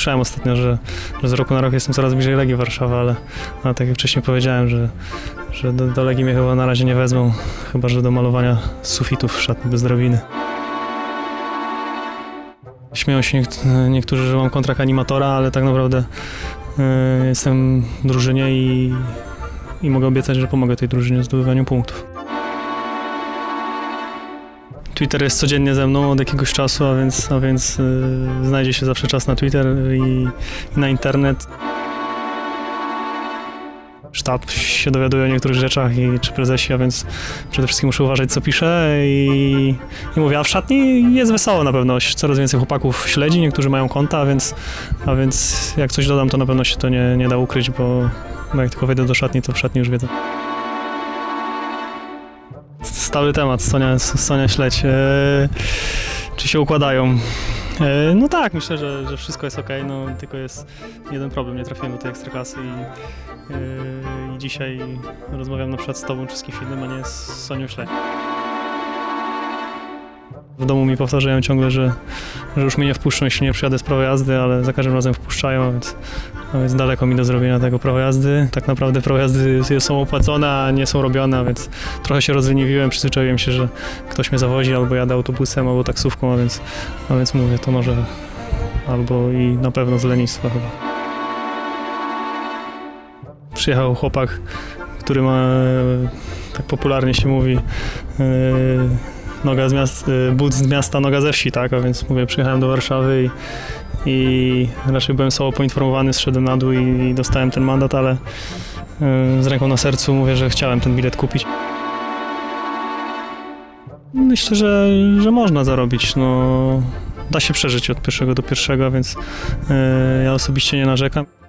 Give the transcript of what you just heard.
słyszałem ostatnio, że, że z roku na rok jestem coraz bliżej Legii Warszawa, ale, ale tak jak wcześniej powiedziałem, że, że do, do Legii mnie chyba na razie nie wezmą, chyba że do malowania sufitów szatni bez drabiny. Śmieją się niekt- niektórzy, że mam kontrakt animatora, ale tak naprawdę e, jestem w drużynie i, i mogę obiecać, że pomogę tej drużynie w zdobywaniu punktów. Twitter jest codziennie ze mną od jakiegoś czasu, a więc, a więc y, znajdzie się zawsze czas na Twitter i, i na internet. Sztab się dowiaduje o niektórych rzeczach i czy prezesi, a więc przede wszystkim muszę uważać co piszę i, i mówię, a w szatni jest wesoło na pewno. Coraz więcej chłopaków śledzi, niektórzy mają konta, a więc, a więc jak coś dodam, to na pewno się to nie, nie da ukryć, bo, bo jak tylko wejdę do szatni, to w szatni już wiedzą. Stały temat, Sonia, Sonia Śledź. E, czy się układają? E, no tak, myślę, że, że wszystko jest ok, no tylko jest jeden problem, nie trafiłem do tej ekstraklasy i, e, i dzisiaj rozmawiam na przykład z tobą czy z kimś innym, a nie z Sonią Śledź. W domu mi powtarzają ciągle, że, że już mnie nie wpuszczą, jeśli nie przyjadę z prawa jazdy, ale za każdym razem wpuszczają, więc, więc daleko mi do zrobienia tego prawa jazdy. Tak naprawdę prawa jazdy są opłacone, a nie są robione, więc trochę się rozleniwiłem, przyzwyczaiłem się, że ktoś mnie zawozi, albo jadę autobusem, albo taksówką, a więc, a więc mówię, to może albo i na pewno z lenistwa chyba. Przyjechał chłopak, który ma, tak popularnie się mówi, yy, noga z miasta, but z miasta, noga ze wsi, tak? A więc mówię, przyjechałem do Warszawy i, i raczej byłem słabo poinformowany, zszedłem na dół i, i dostałem ten mandat, ale y, z ręką na sercu mówię, że chciałem ten bilet kupić. Myślę, że, że można zarobić. No, da się przeżyć od pierwszego do pierwszego, więc y, ja osobiście nie narzekam.